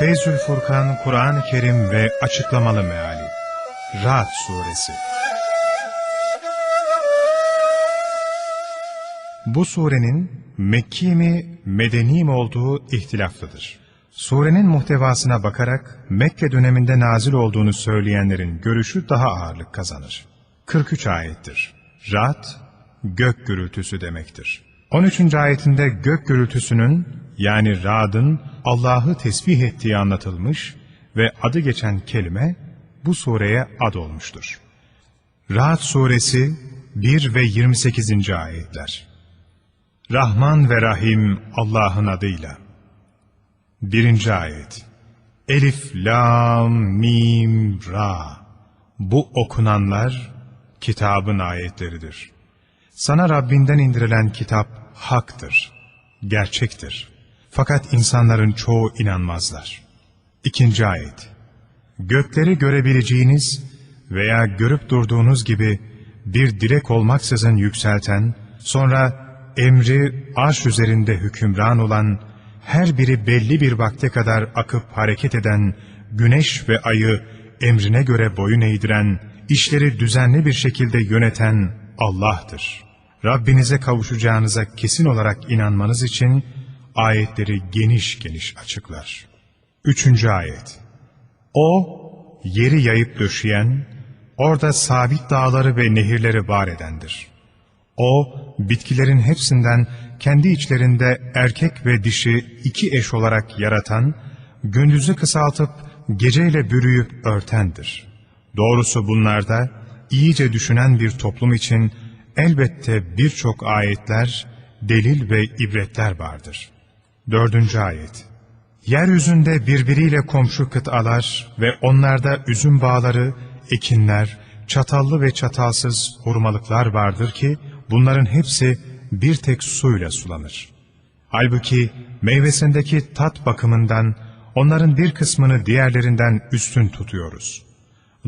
Feyzül Furkan, Kur'an-ı Kerim ve Açıklamalı Meali Ra'd Suresi Bu surenin Mekki mi, Medeni mi olduğu ihtilaflıdır. Surenin muhtevasına bakarak Mekke döneminde nazil olduğunu söyleyenlerin görüşü daha ağırlık kazanır. 43 ayettir. Ra'd, gök gürültüsü demektir. 13. ayetinde gök gürültüsünün yani Ra'd'ın Allah'ı tesbih ettiği anlatılmış ve adı geçen kelime bu sureye ad olmuştur. Ra'd suresi 1 ve 28. ayetler. Rahman ve Rahim Allah'ın adıyla. 1. ayet. Elif, Lam, Mim, Ra. Bu okunanlar kitabın ayetleridir. Sana Rabbinden indirilen kitap haktır, gerçektir. Fakat insanların çoğu inanmazlar. İkinci ayet. Gökleri görebileceğiniz veya görüp durduğunuz gibi bir direk olmaksızın yükselten, sonra emri arş üzerinde hükümran olan, her biri belli bir vakte kadar akıp hareket eden, güneş ve ayı emrine göre boyun eğdiren, işleri düzenli bir şekilde yöneten Allah'tır. Rabbinize kavuşacağınıza kesin olarak inanmanız için ayetleri geniş geniş açıklar. Üçüncü ayet. O, yeri yayıp döşeyen, orada sabit dağları ve nehirleri var edendir. O, bitkilerin hepsinden kendi içlerinde erkek ve dişi iki eş olarak yaratan, gündüzü kısaltıp geceyle bürüyüp örtendir. Doğrusu bunlarda iyice düşünen bir toplum için elbette birçok ayetler, delil ve ibretler vardır. Dördüncü ayet Yeryüzünde birbiriyle komşu kıtalar ve onlarda üzüm bağları, ekinler, çatallı ve çatalsız hurmalıklar vardır ki, bunların hepsi bir tek suyla sulanır. Halbuki meyvesindeki tat bakımından onların bir kısmını diğerlerinden üstün tutuyoruz.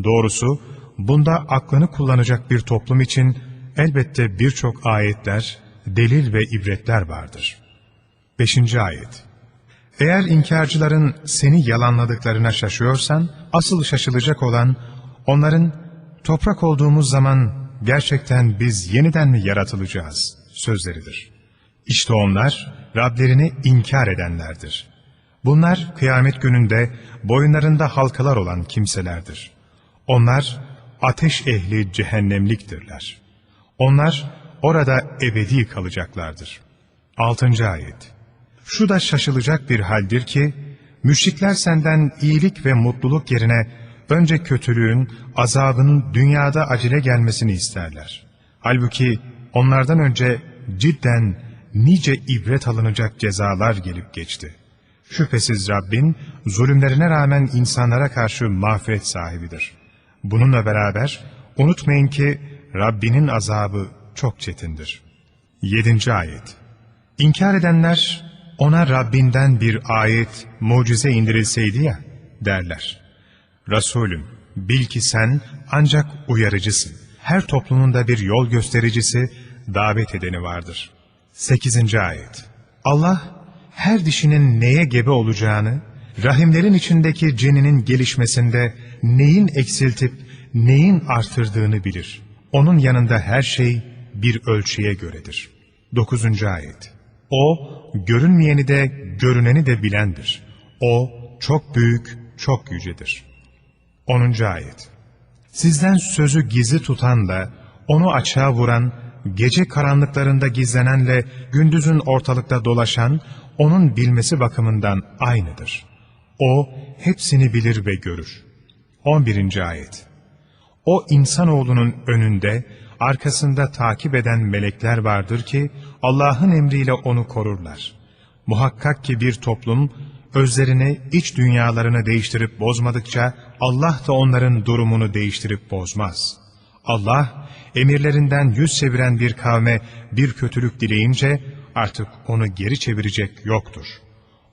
Doğrusu bunda aklını kullanacak bir toplum için elbette birçok ayetler, delil ve ibretler vardır. 5. Ayet Eğer inkarcıların seni yalanladıklarına şaşıyorsan, asıl şaşılacak olan onların toprak olduğumuz zaman gerçekten biz yeniden mi yaratılacağız sözleridir. İşte onlar Rablerini inkar edenlerdir. Bunlar kıyamet gününde boyunlarında halkalar olan kimselerdir. Onlar ateş ehli cehennemliktirler. Onlar orada ebedi kalacaklardır. 6. Ayet Şu da şaşılacak bir haldir ki, müşrikler senden iyilik ve mutluluk yerine önce kötülüğün, azabının dünyada acele gelmesini isterler. Halbuki onlardan önce cidden nice ibret alınacak cezalar gelip geçti. Şüphesiz Rabbin zulümlerine rağmen insanlara karşı mağfiret sahibidir. Bununla beraber unutmayın ki Rabbinin azabı çok çetindir. 7. Ayet İnkar edenler ona Rabbinden bir ayet, mucize indirilseydi ya derler. Resulüm bil ki sen ancak uyarıcısın. Her toplumun da bir yol göstericisi, davet edeni vardır. 8. Ayet Allah her dişinin neye gebe olacağını, rahimlerin içindeki ceninin gelişmesinde neyin eksiltip neyin artırdığını bilir. Onun yanında her şey bir ölçüye göredir. 9. Ayet O, görünmeyeni de görüneni de bilendir. O, çok büyük, çok yücedir. 10. Ayet Sizden sözü gizli tutan da, onu açığa vuran, gece karanlıklarında gizlenenle gündüzün ortalıkta dolaşan, onun bilmesi bakımından aynıdır. O, hepsini bilir ve görür. 11. Ayet O insanoğlunun önünde, arkasında takip eden melekler vardır ki, Allah'ın emriyle onu korurlar. Muhakkak ki bir toplum, özlerini, iç dünyalarını değiştirip bozmadıkça, Allah da onların durumunu değiştirip bozmaz. Allah, emirlerinden yüz çeviren bir kavme bir kötülük dileyince, artık onu geri çevirecek yoktur.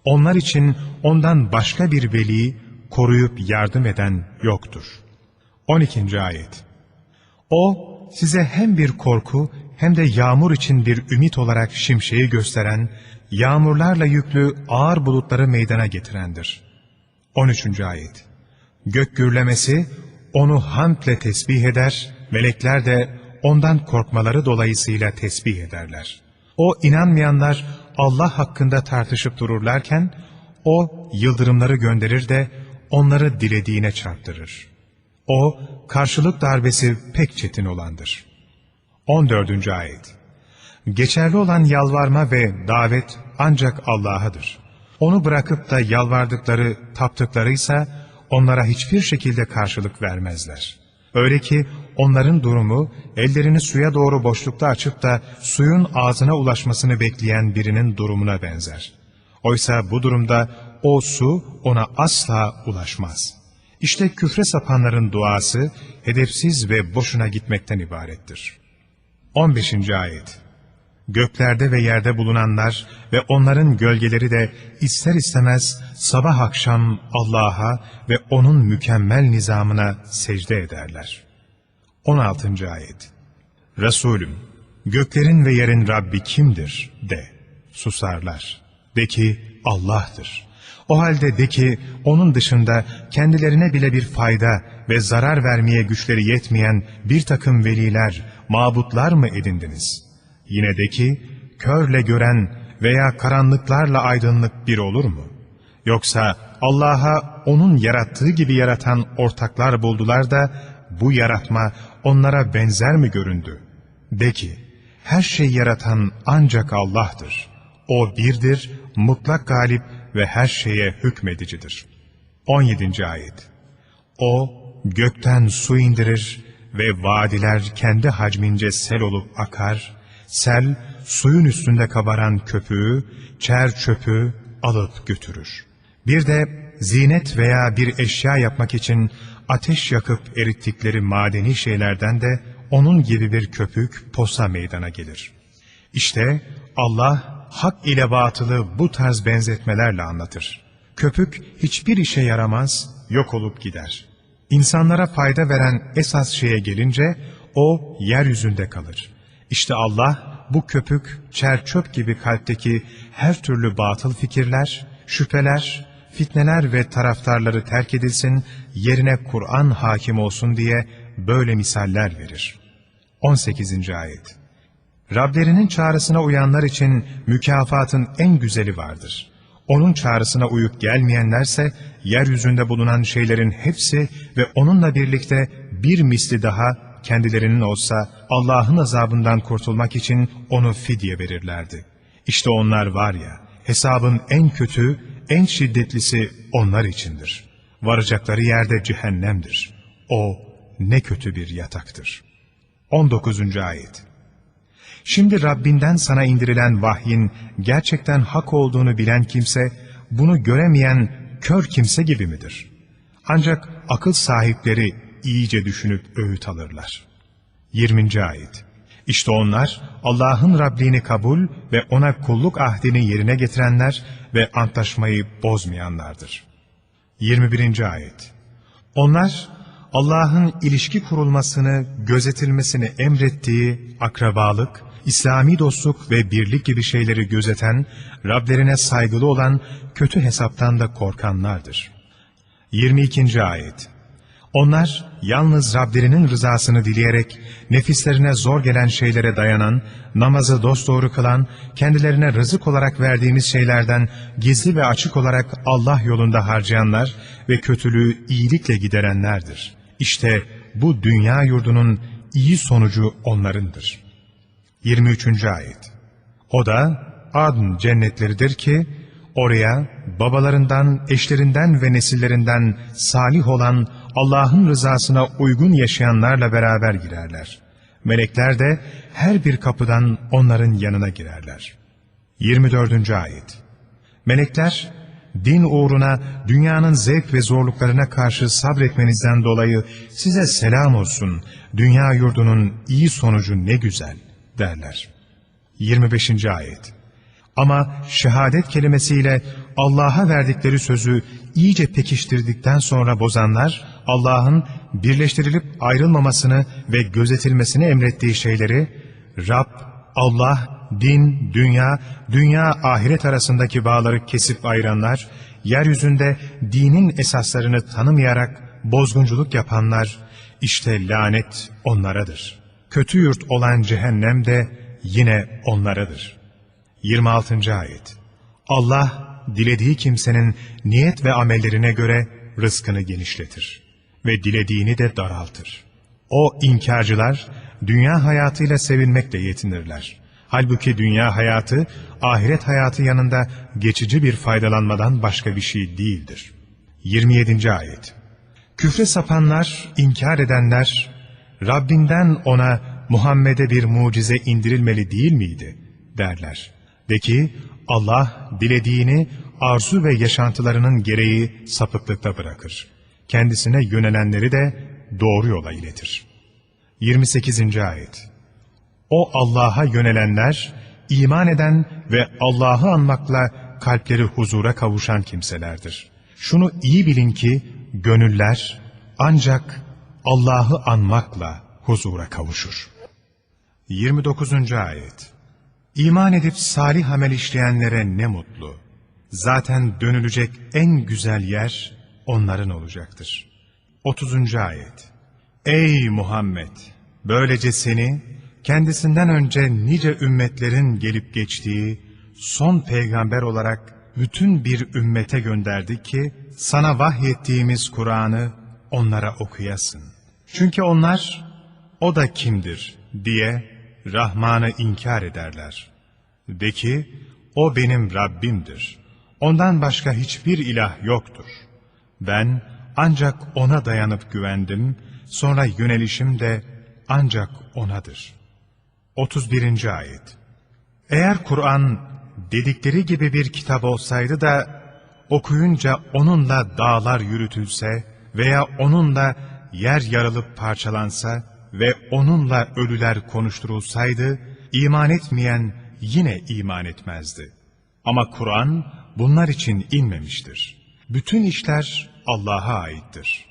Onlar için ondan başka bir veli, koruyup yardım eden yoktur. 12. Ayet O, size hem bir korku hem de yağmur için bir ümit olarak şimşeği gösteren, yağmurlarla yüklü ağır bulutları meydana getirendir. 13. Ayet Gök gürlemesi onu hamdle tesbih eder, melekler de ondan korkmaları dolayısıyla tesbih ederler. O inanmayanlar Allah hakkında tartışıp dururlarken, o yıldırımları gönderir de onları dilediğine çarptırır. O karşılık darbesi pek çetin olandır. 14. Ayet Geçerli olan yalvarma ve davet ancak Allah'adır. Onu bırakıp da yalvardıkları, taptıklarıysa onlara hiçbir şekilde karşılık vermezler. Öyle ki onların durumu ellerini suya doğru boşlukta açıp da suyun ağzına ulaşmasını bekleyen birinin durumuna benzer. Oysa bu durumda o su ona asla ulaşmaz. İşte küfre sapanların duası hedefsiz ve boşuna gitmekten ibarettir. 15. Ayet Göklerde ve yerde bulunanlar ve onların gölgeleri de ister istemez sabah akşam Allah'a ve O'nun mükemmel nizamına secde ederler. 16. Ayet Resulüm, göklerin ve yerin Rabbi kimdir de, susarlar. De ki Allah'tır. O halde de ki onun dışında kendilerine bile bir fayda ve zarar vermeye güçleri yetmeyen bir takım veliler, mabutlar mı edindiniz? Yine de ki körle gören veya karanlıklarla aydınlık bir olur mu? Yoksa Allah'a onun yarattığı gibi yaratan ortaklar buldular da bu yaratma onlara benzer mi göründü? De ki, her şey yaratan ancak Allah'tır. O birdir, mutlak galip ve her şeye hükmedicidir. 17. Ayet O gökten su indirir ve vadiler kendi hacmince sel olup akar, sel suyun üstünde kabaran köpüğü, çer çöpü alıp götürür. Bir de zinet veya bir eşya yapmak için ateş yakıp erittikleri madeni şeylerden de onun gibi bir köpük posa meydana gelir. İşte Allah hak ile batılı bu tarz benzetmelerle anlatır. Köpük hiçbir işe yaramaz, yok olup gider. İnsanlara fayda veren esas şeye gelince o yeryüzünde kalır. İşte Allah bu köpük, çerçöp gibi kalpteki her türlü batıl fikirler, şüpheler, fitneler ve taraftarları terk edilsin, yerine Kur'an hakim olsun diye böyle misaller verir. 18. Ayet Rablerinin çağrısına uyanlar için mükafatın en güzeli vardır. Onun çağrısına uyup gelmeyenlerse, yeryüzünde bulunan şeylerin hepsi ve onunla birlikte bir misli daha kendilerinin olsa Allah'ın azabından kurtulmak için onu fidye verirlerdi. İşte onlar var ya, hesabın en kötü, en şiddetlisi onlar içindir. Varacakları yerde cehennemdir. O ne kötü bir yataktır. 19. Ayet Şimdi Rabbinden sana indirilen vahyin gerçekten hak olduğunu bilen kimse, bunu göremeyen kör kimse gibi midir? Ancak akıl sahipleri iyice düşünüp öğüt alırlar. 20. Ayet İşte onlar Allah'ın Rabliğini kabul ve ona kulluk ahdini yerine getirenler ve antlaşmayı bozmayanlardır. 21. Ayet Onlar Allah'ın ilişki kurulmasını, gözetilmesini emrettiği akrabalık, İslami dostluk ve birlik gibi şeyleri gözeten, Rablerine saygılı olan, kötü hesaptan da korkanlardır. 22. Ayet onlar yalnız Rablerinin rızasını dileyerek nefislerine zor gelen şeylere dayanan, namazı dosdoğru kılan, kendilerine rızık olarak verdiğimiz şeylerden gizli ve açık olarak Allah yolunda harcayanlar ve kötülüğü iyilikle giderenlerdir. İşte bu dünya yurdunun iyi sonucu onlarındır. 23. Ayet O da adn cennetleridir ki, oraya babalarından, eşlerinden ve nesillerinden salih olan Allah'ın rızasına uygun yaşayanlarla beraber girerler. Melekler de her bir kapıdan onların yanına girerler. 24. Ayet Melekler, din uğruna dünyanın zevk ve zorluklarına karşı sabretmenizden dolayı size selam olsun, dünya yurdunun iyi sonucu ne güzel derler. 25. Ayet Ama şehadet kelimesiyle Allah'a verdikleri sözü iyice pekiştirdikten sonra bozanlar, Allah'ın birleştirilip ayrılmamasını ve gözetilmesini emrettiği şeyleri, Rab, Allah, din, dünya, dünya ahiret arasındaki bağları kesip ayıranlar, yeryüzünde dinin esaslarını tanımayarak bozgunculuk yapanlar, işte lanet onlaradır. Kötü yurt olan cehennem de yine onlaradır. 26. Ayet Allah, dilediği kimsenin niyet ve amellerine göre rızkını genişletir ve dilediğini de daraltır. O inkarcılar, dünya hayatıyla sevinmekle yetinirler. Halbuki dünya hayatı, ahiret hayatı yanında geçici bir faydalanmadan başka bir şey değildir. 27. Ayet Küfre sapanlar, inkar edenler, Rabbinden ona Muhammed'e bir mucize indirilmeli değil miydi? derler. De ki, Allah dilediğini arzu ve yaşantılarının gereği sapıklıkta bırakır. Kendisine yönelenleri de doğru yola iletir. 28. Ayet O Allah'a yönelenler, iman eden ve Allah'ı anmakla kalpleri huzura kavuşan kimselerdir. Şunu iyi bilin ki, gönüller ancak Allah'ı anmakla huzura kavuşur. 29. Ayet İman edip salih amel işleyenlere ne mutlu. Zaten dönülecek en güzel yer onların olacaktır. 30. Ayet Ey Muhammed! Böylece seni kendisinden önce nice ümmetlerin gelip geçtiği son peygamber olarak bütün bir ümmete gönderdik ki sana vahyettiğimiz Kur'an'ı onlara okuyasın. Çünkü onlar o da kimdir diye Rahman'ı inkar ederler. De ki o benim Rabbimdir. Ondan başka hiçbir ilah yoktur. Ben ancak ona dayanıp güvendim, sonra yönelişim de ancak onadır. 31. Ayet Eğer Kur'an dedikleri gibi bir kitap olsaydı da okuyunca onunla dağlar yürütülse veya onunla yer yarılıp parçalansa ve onunla ölüler konuşturulsaydı, iman etmeyen yine iman etmezdi. Ama Kur'an bunlar için inmemiştir. Bütün işler Allah'a aittir.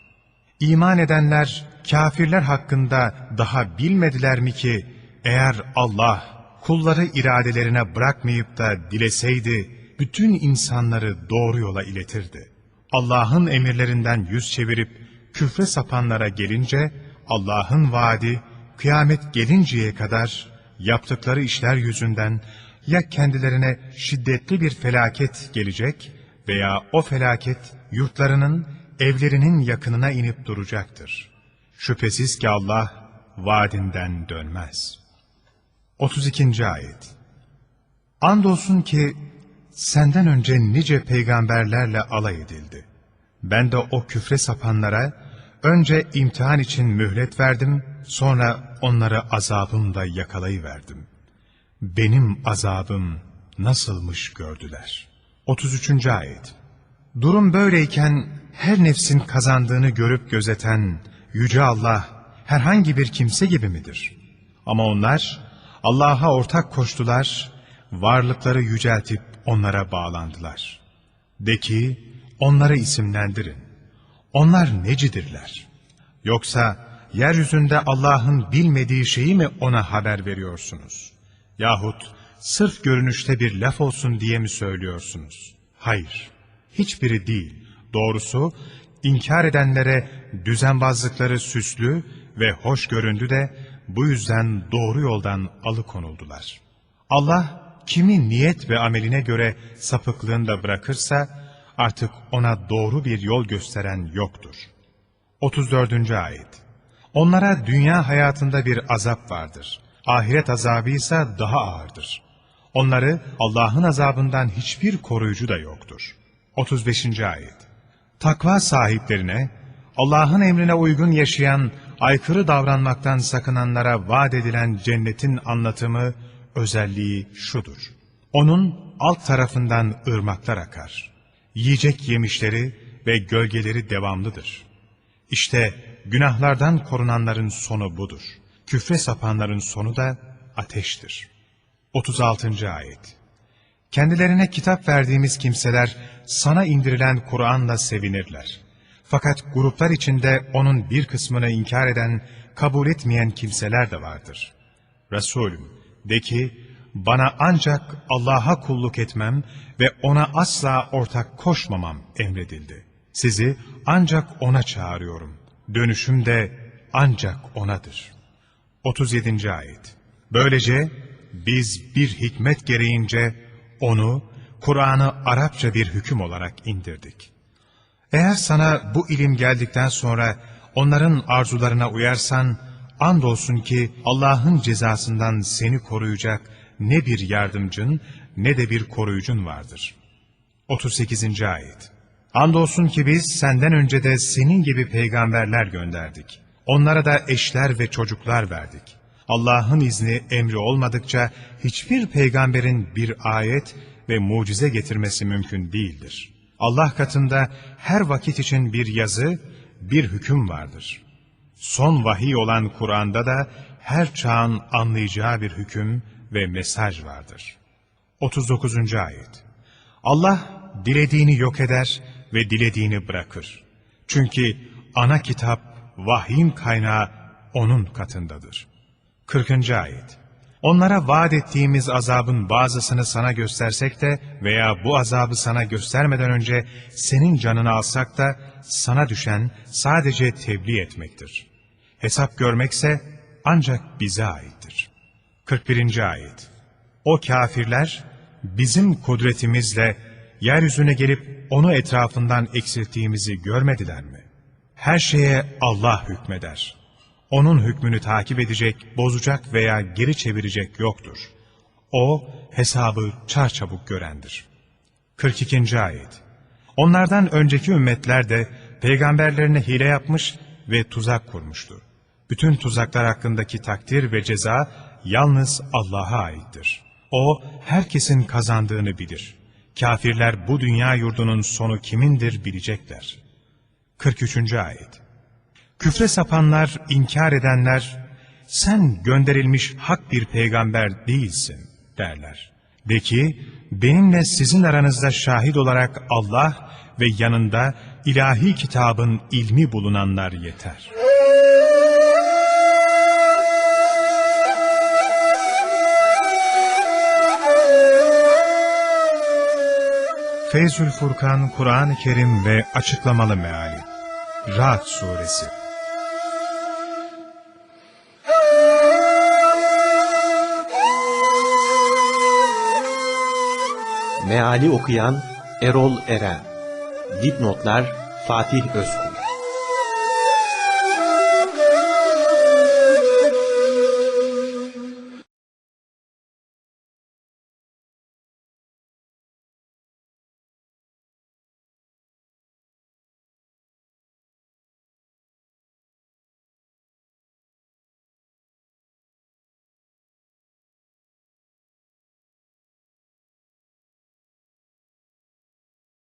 İman edenler, kafirler hakkında daha bilmediler mi ki, eğer Allah kulları iradelerine bırakmayıp da dileseydi, bütün insanları doğru yola iletirdi. Allah'ın emirlerinden yüz çevirip küfre sapanlara gelince, Allah'ın vaadi kıyamet gelinceye kadar yaptıkları işler yüzünden ya kendilerine şiddetli bir felaket gelecek veya o felaket yurtlarının, evlerinin yakınına inip duracaktır. Şüphesiz ki Allah vaadinden dönmez. 32. Ayet Andolsun ki senden önce nice peygamberlerle alay edildi. Ben de o küfre sapanlara önce imtihan için mühlet verdim, sonra onları azabımda yakalayıverdim. Benim azabım nasılmış gördüler. 33. Ayet Durum böyleyken her nefsin kazandığını görüp gözeten Yüce Allah herhangi bir kimse gibi midir? Ama onlar Allah'a ortak koştular, varlıkları yüceltip onlara bağlandılar. De ki, onları isimlendirin. Onlar necidirler? Yoksa yeryüzünde Allah'ın bilmediği şeyi mi ona haber veriyorsunuz? Yahut sırf görünüşte bir laf olsun diye mi söylüyorsunuz? Hayır, hiçbiri değil. Doğrusu inkar edenlere düzenbazlıkları süslü ve hoş göründü de bu yüzden doğru yoldan alıkonuldular. Allah kimi niyet ve ameline göre sapıklığında bırakırsa artık ona doğru bir yol gösteren yoktur. 34. Ayet Onlara dünya hayatında bir azap vardır. Ahiret azabı ise daha ağırdır. Onları Allah'ın azabından hiçbir koruyucu da yoktur. 35. Ayet Takva sahiplerine, Allah'ın emrine uygun yaşayan, aykırı davranmaktan sakınanlara vaat edilen cennetin anlatımı, özelliği şudur. Onun alt tarafından ırmaklar akar. Yiyecek yemişleri ve gölgeleri devamlıdır. İşte günahlardan korunanların sonu budur. Küfre sapanların sonu da ateştir. 36. Ayet Kendilerine kitap verdiğimiz kimseler sana indirilen Kur'an'la sevinirler. Fakat gruplar içinde onun bir kısmını inkar eden, kabul etmeyen kimseler de vardır. Resulüm, de ki, bana ancak Allah'a kulluk etmem ve ona asla ortak koşmamam emredildi. Sizi ancak ona çağırıyorum. Dönüşüm de ancak onadır. 37. Ayet Böylece biz bir hikmet gereğince onu, Kur'an'ı Arapça bir hüküm olarak indirdik. Eğer sana bu ilim geldikten sonra onların arzularına uyarsan, andolsun ki Allah'ın cezasından seni koruyacak ne bir yardımcın ne de bir koruyucun vardır. 38. Ayet Andolsun ki biz senden önce de senin gibi peygamberler gönderdik. Onlara da eşler ve çocuklar verdik. Allah'ın izni emri olmadıkça hiçbir peygamberin bir ayet ve mucize getirmesi mümkün değildir. Allah katında her vakit için bir yazı, bir hüküm vardır. Son vahiy olan Kur'an'da da her çağın anlayacağı bir hüküm ve mesaj vardır. 39. Ayet Allah dilediğini yok eder ve dilediğini bırakır. Çünkü ana kitap, vahyin kaynağı O'nun katındadır. 40. Ayet Onlara vaat ettiğimiz azabın bazısını sana göstersek de veya bu azabı sana göstermeden önce senin canını alsak da sana düşen sadece tebliğ etmektir. Hesap görmekse ancak bize aittir. 41. Ayet O kafirler bizim kudretimizle yeryüzüne gelip onu etrafından eksilttiğimizi görmediler mi? Her şeye Allah hükmeder. Onun hükmünü takip edecek, bozacak veya geri çevirecek yoktur. O hesabı çarçabuk görendir. 42. Ayet Onlardan önceki ümmetler de peygamberlerine hile yapmış ve tuzak kurmuştu. Bütün tuzaklar hakkındaki takdir ve ceza yalnız Allah'a aittir. O herkesin kazandığını bilir. Kafirler bu dünya yurdunun sonu kimindir bilecekler. 43. Ayet Küfre sapanlar, inkar edenler, sen gönderilmiş hak bir peygamber değilsin derler. De ki, benimle sizin aranızda şahit olarak Allah ve yanında ilahi kitabın ilmi bulunanlar yeter. Feyzül Furkan, Kur'an-ı Kerim ve Açıklamalı Meali. Ra'd Suresi. Meali okuyan Erol Eren. Dipnotlar Fatih Özkul